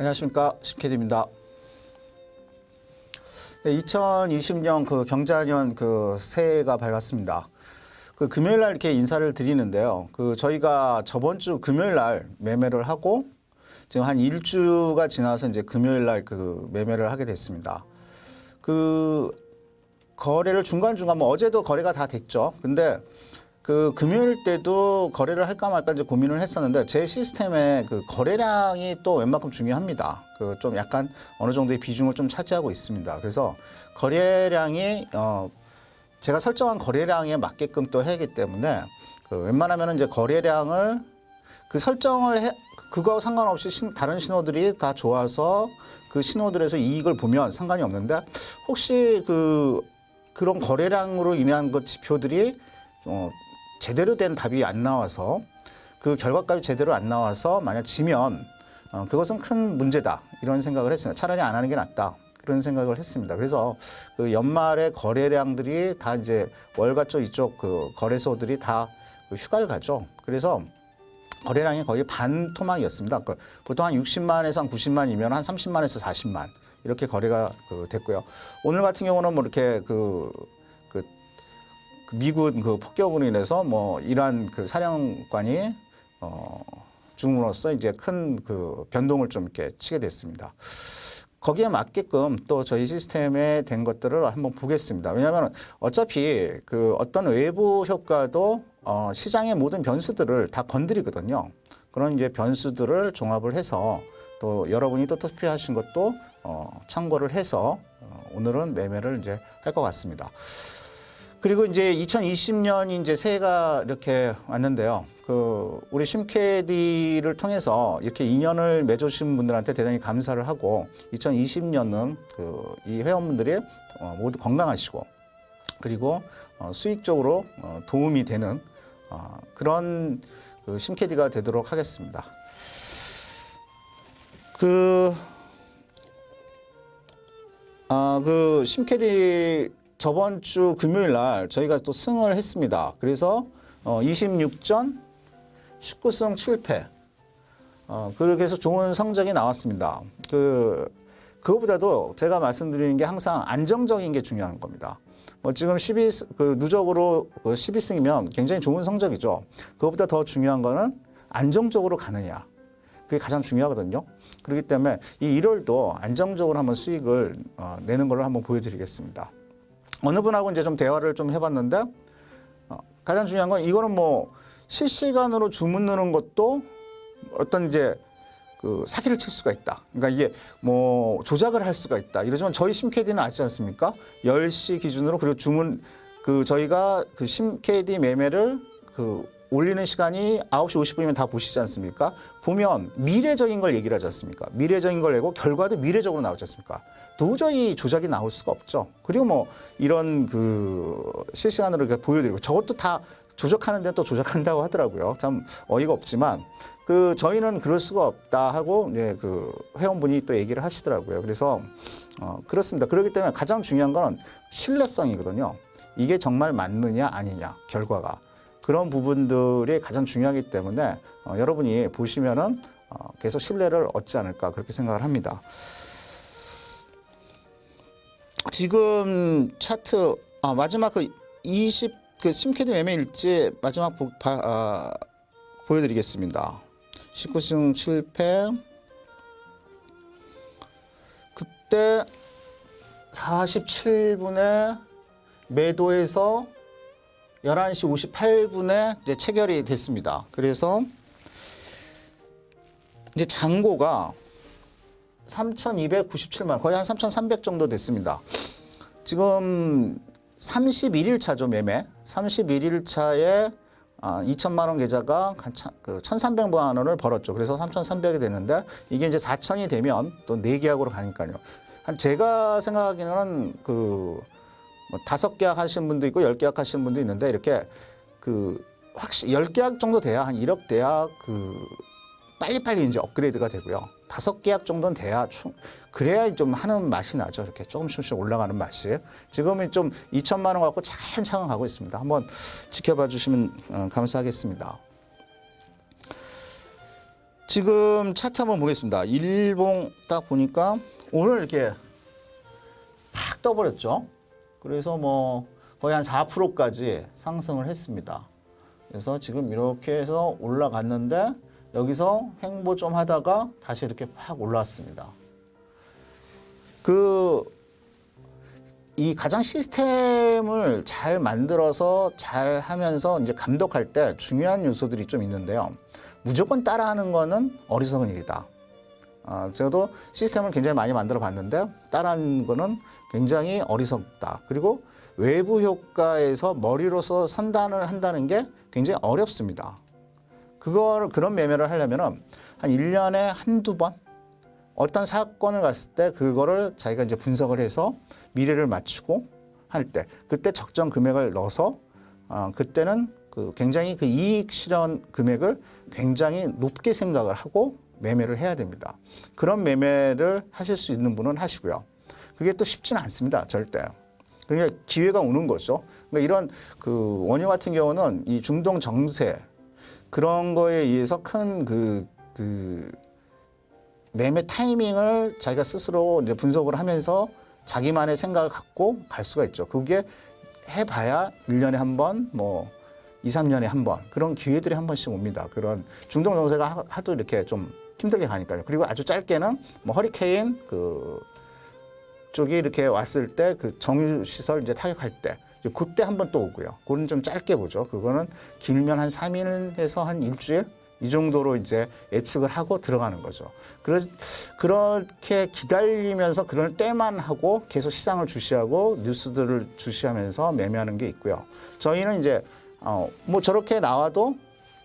안녕하십니까 심캐디입니다. 네, 2020년 그 경자년 그 새해가 밝았습니다. 그 금요일 날 이렇게 인사를 드리는데요. 그 저희가 저번 주 금요일 날 매매를 하고 지금 한 일주가 지나서 이제 금요일 날 그 매매를 하게 됐습니다. 그 거래를 중간중간 뭐 어제도 거래가 다 됐죠. 근데 그 금요일 때도 거래를 할까 말까 이제 고민을 했었는데 제 시스템에 그 거래량이 또 웬만큼 중요합니다. 그 좀 약간 어느 정도의 비중을 좀 차지하고 있습니다. 그래서 거래량이 어 제가 설정한 거래량에 맞게끔 또 해야기 때문에 그 웬만하면 이제 거래량을 그 설정을 해 그거 상관없이 신- 다른 신호들이 다 좋아서 그 신호들에서 이익을 보면 상관이 없는데 혹시 그 그런 거래량으로 인한 그 지표들이 어 제대로 된 답이 안 나와서 그 결과값이 제대로 안 나와서 만약 지면 어, 그것은 큰 문제다 이런 생각을 했습니다. 차라리 안 하는 게 낫다 그런 생각을 했습니다. 그래서 그 연말에 거래량들이 다 이제 월가 쪽 이쪽 그 거래소들이 다그 휴가를 가죠. 그래서 거래량이 거의 반 토막이었습니다. 그 보통 한 60만에서 한 90만이면 한 30만에서 40만 이렇게 거래가 그 됐고요. 오늘 같은 경우는 뭐 이렇게 그, 그, 그 미군 그 폭격으로 인해서 뭐 이란 그 사령관이 어 죽음으로써 이제 큰 그 변동을 좀 이렇게 치게 됐습니다. 거기에 맞게끔 또 저희 시스템에 된 것들을 한번 보겠습니다. 왜냐하면 어차피 그 어떤 외부 효과도 어, 시장의 모든 변수들을 다 건드리거든요. 그런 이제 변수들을 종합을 해서 또 여러분이 또 투표하신 것도 어, 참고를 해서 어, 오늘은 매매를 이제 할 것 같습니다. 그리고 이제 2020년이 이제 새해가 이렇게 왔는데요. 그 우리 심캐디를 통해서 이렇게 인연을 맺어주신 분들한테 대단히 감사를 하고 2020년은 그 이 회원분들이 어, 모두 건강하시고 그리고 어, 수익적으로 어, 도움이 되는 어, 그런 그 심캐디가 되도록 하겠습니다. 그 아, 그 심캐디 저번 주 금요일 날 저희가 또 승을 했습니다. 그래서 어, 26전 19승 7패. 어, 그렇게 해서 좋은 성적이 나왔습니다. 그 그거보다도 제가 말씀드리는 게 항상 안정적인 게 중요한 겁니다. 뭐 지금 12, 그 누적으로 그 12승이면 굉장히 좋은 성적이죠. 그것보다 더 중요한 거는 안정적으로 가느냐. 그게 가장 중요하거든요. 그렇기 때문에 이 1월도 안정적으로 한번 수익을 어, 내는 걸로 한번 보여드리겠습니다. 어느 분하고 이제 좀 대화를 좀 해봤는데 어, 가장 중요한 건 이거는 뭐 실시간으로 주문 넣는 것도 어떤 이제 그 사기를 칠 수가 있다. 그러니까 이게 뭐 조작을 할 수가 있다. 이러지만 저희 심캐디는 아시지 않습니까? 10시 기준으로 그리고 주문 그 저희가 그 심캐디 매매를 그 올리는 시간이 9시 50분이면 다 보시지 않습니까? 보면 미래적인 걸 얘기를 하지 않습니까? 미래적인 걸 내고 결과도 미래적으로 나오지 않습니까? 도저히 조작이 나올 수가 없죠. 그리고 뭐 이런 그 실시간으로 이렇게 보여드리고 저것도 다 조작하는데 또 조작한다고 하더라고요. 참 어이가 없지만 그 저희는 그럴 수가 없다 하고 이제 그 회원분이 또 얘기를 하시더라고요. 그래서 어 그렇습니다. 그렇기 때문에 가장 중요한 거는 신뢰성이거든요. 이게 정말 맞느냐 아니냐 결과가 그런 부분들이 가장 중요하기 때문에 어, 여러분이 보시면은 어, 계속 신뢰를 얻지 않을까 그렇게 생각을 합니다. 지금 차트 아, 마지막 그 20, 그 심캐디 매매 일지 마지막 보, 바, 아, 보여드리겠습니다. 19승 7패. 그때 47분에 매도해서 11시 58분에 이제 체결이 됐습니다. 그래서 이제 잔고가 3,297만 거의 한 3,300 정도 됐습니다. 지금 31일 차죠 매매. 31일 차에 아, 2천만 원 계좌가 그 1,300만 원을 벌었죠. 그래서 3,300이 됐는데 이게 이제 4천이 되면 또네 계약으로 가니까요. 한 제가 생각하기에는 그 뭐 다섯 계약 하시는 분도 있고 열 계약 하시는 분도 있는데 이렇게 그 확실히 열 계약 정도 돼야 한 1억 돼야 그 빨리빨리 이제 업그레이드가 되고요. 다섯 계약 정도는 돼야 충, 그래야 좀 하는 맛이 나죠. 이렇게 조금씩 조금씩 올라가는 맛이. 지금은 좀 2천만 원 갖고 차근차근 가고 있습니다. 한번 지켜봐 주시면 어, 감사하겠습니다. 지금 차트 한번 보겠습니다. 일봉 딱 보니까 오늘 이렇게 팍 떠버렸죠. 그래서 뭐 거의 한 4%까지 상승을 했습니다. 그래서 지금 이렇게 해서 올라갔는데 여기서 횡보 좀 하다가 다시 이렇게 팍 올라왔습니다. 그 이 가장 시스템을 잘 만들어서 잘 하면서 이제 감독할 때 중요한 요소들이 좀 있는데요. 무조건 따라하는 거는 어리석은 일이다. 아, 저도 시스템을 굉장히 많이 만들어 봤는데 따라하는 거는 굉장히 어리석다. 그리고 외부 효과에서 머리로서 선단을 한다는 게 굉장히 어렵습니다. 그걸 그런 매매를 하려면은 한 1년에 한두 번 어떤 사건을 갔을 때 그거를 자기가 이제 분석을 해서 미래를 맞추고 할 때 그때 적정 금액을 넣어서 어, 그때는 그 굉장히 그 이익 실현 금액을 굉장히 높게 생각을 하고 매매를 해야 됩니다. 그런 매매를 하실 수 있는 분은 하시고요. 그게 또 쉽지는 않습니다. 절대. 그러니까 기회가 오는 거죠. 그러니까 이런 그 원유 같은 경우는 이 중동 정세 그런 거에 의해서 큰 그, 그 매매 타이밍을 자기가 스스로 이제 분석을 하면서 자기만의 생각을 갖고 갈 수가 있죠. 그게 해봐야 일년에 한 번, 뭐, 이삼년에 한 번, 그런 기회들이 한 번씩 옵니다. 그런 중동 정세가 하- 하도 이렇게 좀 힘들게 가니까요. 그리고 아주 짧게는 뭐 허리케인 그 쪽이 이렇게 왔을 때 그 정유 시설 이제 타격할 때 그때 한 번 또 오고요. 그건 좀 짧게 보죠. 그거는 길면 한 3일에서 한 일주일 이 정도로 이제 예측을 하고 들어가는 거죠. 그러, 그렇게 기다리면서 그럴 때만 하고 계속 시장을 주시하고 뉴스들을 주시하면서 매매하는 게 있고요. 저희는 이제 어, 뭐 저렇게 나와도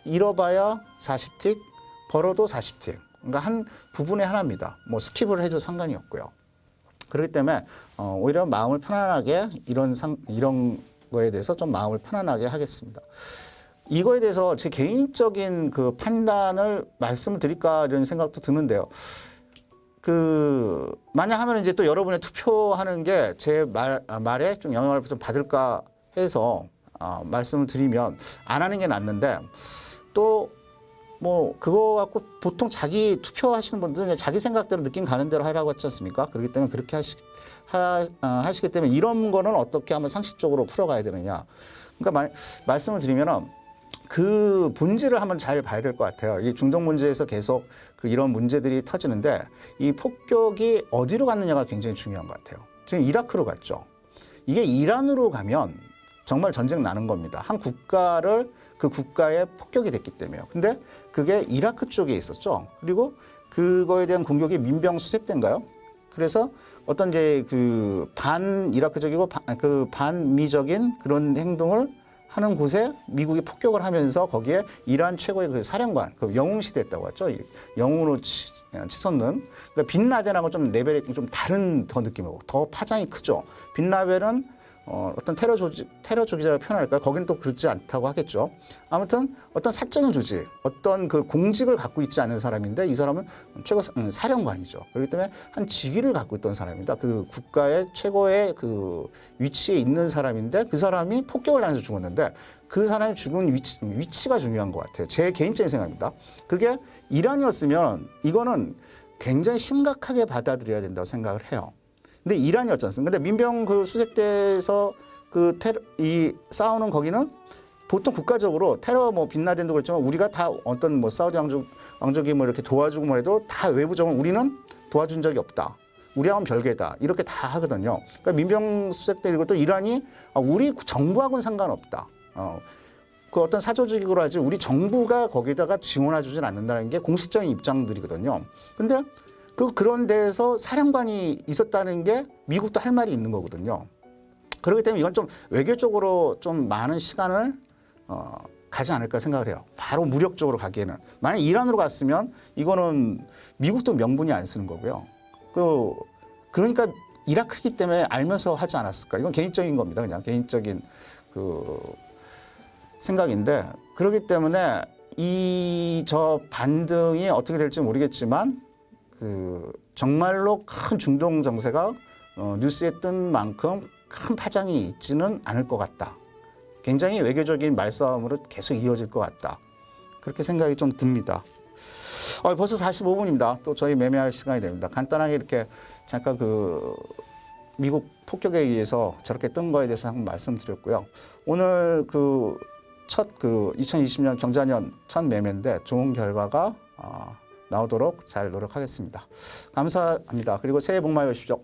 잃어봐야 40틱, 벌어도 40틱. 그러니까 한 부분의 하나입니다. 뭐 스킵을 해도 상관이 없고요. 그렇기 때문에 어, 오히려 마음을 편안하게 이런 상, 이런 거에 대해서 좀 마음을 편안하게 하겠습니다. 이거에 대해서 제 개인적인 그 판단을 말씀을 드릴까 이런 생각도 드는데요. 그 만약 하면 이제 또 여러분의 투표하는 게 제 말 말에 좀 영향을 좀 받을까 해서 어, 말씀을 드리면 안 하는 게 낫는데 또 뭐 그거 갖고 보통 자기 투표하시는 분들은 자기 생각대로 느낌 가는 대로 하라고 했지 않습니까? 그렇기 때문에 그렇게 하시, 하, 어, 하시기 때문에 이런 거는 어떻게 하면 상식적으로 풀어가야 되느냐. 그러니까 말, 말씀을 드리면은 그 본질을 한번 잘 봐야 될 것 같아요. 이 중동 문제에서 계속 그 이런 문제들이 터지는데 이 폭격이 어디로 갔느냐가 굉장히 중요한 것 같아요. 지금 이라크로 갔죠. 이게 이란으로 가면 정말 전쟁 나는 겁니다. 한 국가를 그 국가에 폭격이 됐기 때문에요. 근데 그게 이라크 쪽에 있었죠. 그리고 그거에 대한 공격이 민병 수색대인가요? 그래서 어떤 이제 그 반 이라크적이고 반- 그 반미적인 그런 행동을 하는 곳에 미국이 폭격을 하면서 거기에 이란 최고의 그 사령관, 그 영웅 시대였다고 했죠. 이 영웅으로 치, 치솟는. 그러니까 빈라덴하고 좀 레벨이 좀 다른 더 느낌이고 더 파장이 크죠. 빈라덴은 어, 어떤 테러 조직, 테러 조직이라고 표현할까요? 거기는 또 그렇지 않다고 하겠죠. 아무튼 어떤 사적 조직, 어떤 그 공직을 갖고 있지 않은 사람인데 이 사람은 최고 사- 음, 사령관이죠. 그렇기 때문에 한 직위를 갖고 있던 사람입니다. 그 국가의 최고의 그 위치에 있는 사람인데 그 사람이 폭격을 당해서 죽었는데 그 사람이 죽은 위치, 위치가 중요한 것 같아요. 제 개인적인 생각입니다. 그게 이란이었으면 이거는 굉장히 심각하게 받아들여야 된다고 생각을 해요. 근데 이란이었지 않습니까? 근데 민병 그 수색대에서 그 테러, 이 싸우는 거기는 보통 국가적으로 테러 뭐 빈라덴도 그렇지만 우리가 다 어떤 뭐 사우디 왕족 왕족이 뭐 이렇게 도와주고 뭐 해도 다 외부적으로 우리는 도와준 적이 없다. 우리하고는 별개다. 이렇게 다 하거든요. 그러니까 민병 수색대 그리고 또 이란이 아, 우리 정부하고는 상관없다. 어, 그 어떤 사조직으로 하지 우리 정부가 거기다가 지원해 주진 않는다는 게 공식적인 입장들이거든요. 근데 그 그런 데에서 사령관이 있었다는 게 미국도 할 말이 있는 거거든요. 그렇기 때문에 이건 좀 외교적으로 좀 많은 시간을 어, 가지 않을까 생각을 해요. 바로 무력적으로 가기에는 만약 이란으로 갔으면 이거는 미국도 명분이 안 쓰는 거고요. 그 그러니까 이라크기 때문에 알면서 하지 않았을까? 이건 개인적인 겁니다. 그냥 개인적인 그 생각인데 그렇기 때문에 이 저 반등이 어떻게 될지 모르겠지만 그 정말로 큰 중동 정세가 어, 뉴스에 뜬 만큼 큰 파장이 있지는 않을 것 같다. 굉장히 외교적인 말싸움으로 계속 이어질 것 같다. 그렇게 생각이 좀 듭니다. 어, 벌써 45분입니다. 또 저희 매매할 시간이 됩니다. 간단하게 이렇게 잠깐 그 미국 폭격에 의해서 저렇게 뜬 거에 대해서 한번 말씀드렸고요. 오늘 그 첫그 2020년 경자년 첫 매매인데 좋은 결과가 어, 나오도록 잘 노력하겠습니다. 감사합니다. 그리고 새해 복 많이 받으십시오.